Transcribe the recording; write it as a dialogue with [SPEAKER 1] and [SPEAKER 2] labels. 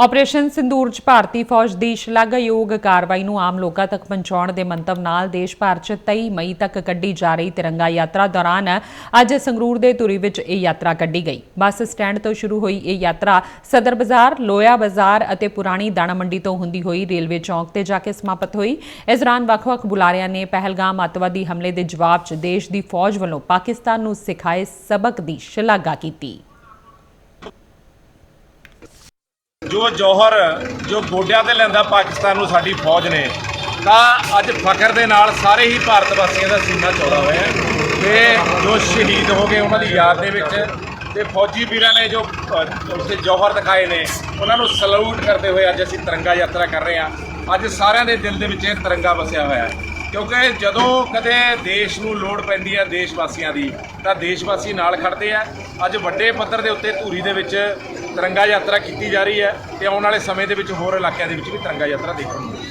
[SPEAKER 1] Operation sindoor 'ਚ ਭਾਰਤੀ ਫੌਜ ਦੀ ਸ਼ਲਾਘਾਯੋਗ ਕਾਰਵਾਈ ਨੂੰ ਆਮ ਲੋਕਾਂ ਤੱਕ ਪਹੁੰਚਾਉਣ ਦੇ ਮੰਤਵ ਨਾਲ ਦੇਸ਼ ਭਰ 'ਚ 23 ਮਈ ਤੱਕ ਕੱਢੀ ਜਾ ਰਹੀ ਤਿਰੰਗਾ ਯਾਤਰਾ ਦੌਰਾਨ ਅੱਜ ਸੰਗਰੂਰ ਦੇ ਧੂਰੀ ਵਿੱਚ ਇਹ ਯਾਤਰਾ ਕੱਢੀ ਗਈ। ਬੱਸ ਸਟੈਂਡ ਤੋਂ ਸ਼ੁਰੂ ਹੋਈ ਇਹ ਯਾਤਰਾ ਸਦਰ ਬਾਜ਼ਾਰ, ਲੋਇਆ ਬਾਜ਼ਾਰ ਅਤੇ ਪੁਰਾਣੀ ਦਾਣਾ ਮੰਡੀ ਤੋਂ ਹੁੰਦੀ ਹੋਈ ਰੇਲਵੇ ਚੌਂਕ ਤੇ ਜਾ ਕੇ ਸਮਾਪਤ ਹੋਈ। ਇਸ ਦੌਰਾਨ ਵੱਖ-ਵੱਖ ਬੁਲਾਰਿਆਂ ਨੇ ਪਹਿਲਗਾਮ ਅੱਤਵਾਦੀ ਹਮਲੇ ਦੇ ਜਵਾਬ 'ਚ ਦੇਸ਼ ਦੀ ਫੌਜ ਵੱਲੋਂ ਪਾਕਿਸਤਾਨ ਨੂੰ ਸਿਖਾਏ ਸਬਕ ਦੀ ਸ਼ਲਾਘਾ ਕੀਤੀ।
[SPEAKER 2] ਜੋ ਜੌਹਰ ਜੋ ਗੋਡਿਆਂ ਤੇ ਲੈਂਦਾ ਪਾਕਿਸਤਾਨ ਨੂੰ ਸਾਡੀ ਫੌਜ ਨੇ ਤਾਂ ਅੱਜ ਫਖਰ ਦੇ ਨਾਲ ਸਾਰੇ ਹੀ ਭਾਰਤ ਵਾਸੀਆਂ ਦਾ ਸੀਨਾ ਚੌੜਾ ਹੋਇਆ ਹੈ। ਤੇ ਜੋ ਸ਼ਹੀਦ ਹੋ ਗਏ ਉਹਨਾਂ ਦੀ ਯਾਦ ਦੇ ਵਿੱਚ ਤੇ ਫੌਜੀ ਵੀਰਾਂ ਨੇ ਜੋ ਅ, ਉੱਥੇ ਜੌਹਰ ਦਿਖਾਏ ਨੇ ਉਹਨਾਂ ਨੂੰ ਸਲੂਟ ਕਰਦੇ ਹੋਏ ਅੱਜ ਅਸੀਂ ਤਿਰੰਗਾ ਯਾਤਰਾ ਕਰ ਰਹੇ ਹਾਂ। ਅੱਜ ਸਾਰਿਆਂ ਦੇ ਦਿਲ ਦੇ ਵਿੱਚ ਇਹ ਤਿਰੰਗਾ ਵਸਿਆ ਹੋਇਆ ਹੈ। ਕਿਉਂਕਿ ਜਦੋਂ ਕਦੇ ਦੇਸ਼ ਨੂੰ ਲੋੜ ਪੈਂਦੀ ਹੈ ਦੇਸ਼ ਵਾਸੀਆਂ ਦੀ ਤਾਂ ਦੇਸ਼ ਵਾਸੀ ਨਾਲ ਖੜਦੇ ਆ। ਅੱਜ ਵੱਡੇ ਪੱਧਰ ਦੇ ਉੱਤੇ ਧੂਰੀ ਦੇ ਵਿੱਚ ਤਿਰੰਗਾ ਯਾਤਰਾ ਕੀਤੀ ਜਾ ਰਹੀ ਹੈ ਤੇ ਆਉਣ ਵਾਲੇ ਸਮੇਂ ਦੇ ਵਿੱਚ ਹੋਰ ਇਲਾਕਿਆਂ ਦੇ ਵਿੱਚ ਵੀ ਤਿਰੰਗਾ ਯਾਤਰਾ ਦੇਖਣ ਨੂੰ ਮਿਲੇਗੀ।